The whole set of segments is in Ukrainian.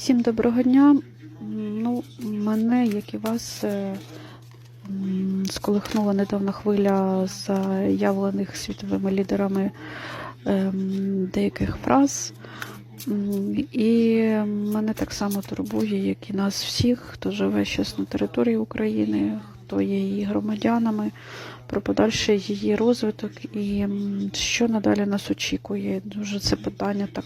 Всім доброго дня. Ну, мене, як і вас, е, сколихнула недавно хвиля заявлених світовими лідерами ем, деяких фраз. І мене так само турбує, як і нас всіх, хто живе зараз на території України, хто є її громадянами, про подальший її розвиток і що надалі нас очікує. Дуже це питання так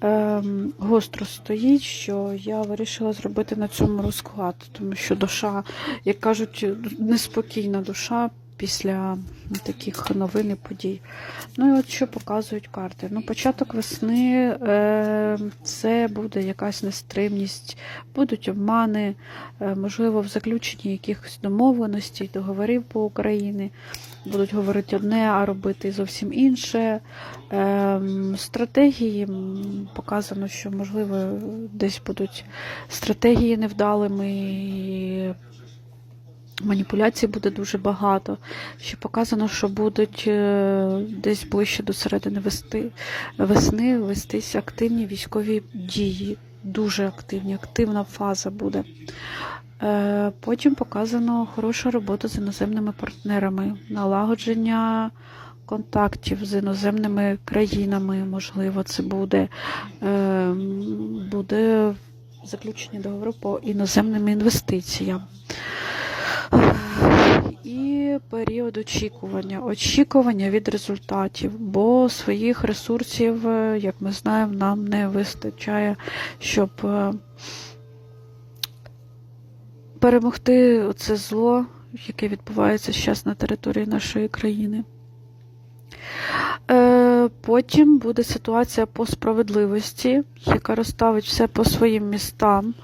ем, гостро стоїть, що я вирішила зробити на цьому розклад, тому що душа, як кажуть, неспокійна душа після таких новин і подій. Ну і от що показують карти. Ну, початок весни е, це буде якась нестримність, будуть обмани, е, можливо, в заключенні якихось домовленостей, договорів по Україні. Будуть говорити одне, а робити зовсім інше. Ем, стратегії показано, що можливо десь будуть стратегії невдалими. Маніпуляцій буде дуже багато. Ще показано, що будуть е, десь ближче до середини вести, весни вестись активні військові дії. Дуже активні, активна фаза буде. Е, Потім показано хороша робота з іноземними партнерами, налагодження контактів з іноземними країнами, можливо, це буде, Е, буде заключення договору по іноземним інвестиціям. Період очікування. Очікування від результатів, бо своїх ресурсів, е, як ми знаємо, нам не вистачає, щоб е, перемогти це зло, яке відбувається зараз на території нашої країни. Потім буде ситуація по справедливості, яка розставить все по своїм містам.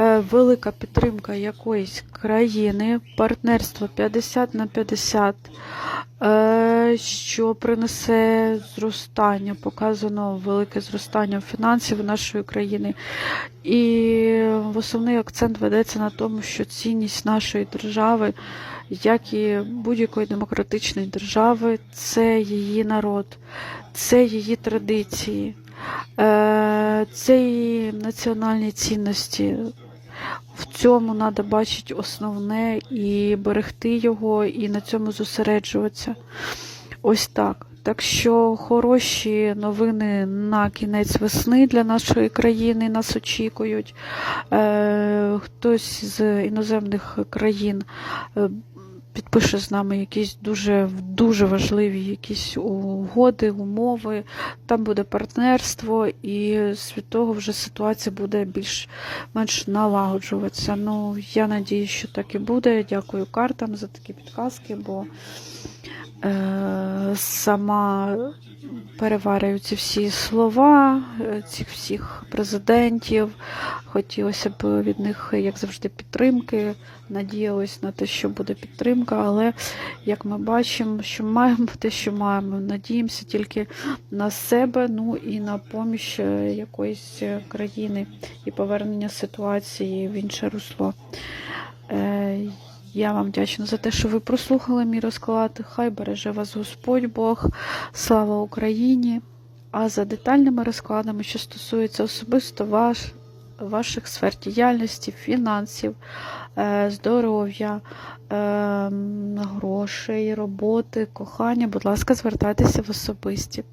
Е, Велика підтримка якоїсь країни, партнерство 50 на 50, е, що принесе зростання, показано велике зростання фінансів нашої країни. І основний акцент ведеться на тому, що цінність нашої держави, як і будь-якої демократичної держави, це її народ, це її традиції, е, це її національні цінності. В цьому треба бачити основне і берегти його, і на цьому зосереджуватися. Ось так. Так що хороші новини на кінець весни для нашої країни нас очікують. Е, хтось з іноземних країн е, підпише з нами якісь дуже, дуже важливі якісь угоди, умови. Там буде партнерство, і з від того вже ситуація буде більш-менш налагоджуватися. Ну, я надію, що так і буде. Дякую картам за такі підказки, бо е, сама переварюю ці всі слова, е, цих всіх президентів. Хотілося б від них, як завжди, підтримки. Надіялась на те, що буде підтримка, але як ми бачимо, що маємо те, що маємо. Надіємося тільки на себе, ну і на поміч е, якоїсь е, країни і повернення ситуації в інше русло. Я вам вдячна за те, що ви прослухали мій розклад. Хай береже вас Господь Бог. Слава Україні! А за детальними розкладами, що стосуються особисто ваш, ваших сфер діяльності, фінансів, е, здоров'я, е, грошей, роботи, кохання, будь ласка, звертайтеся в особисті.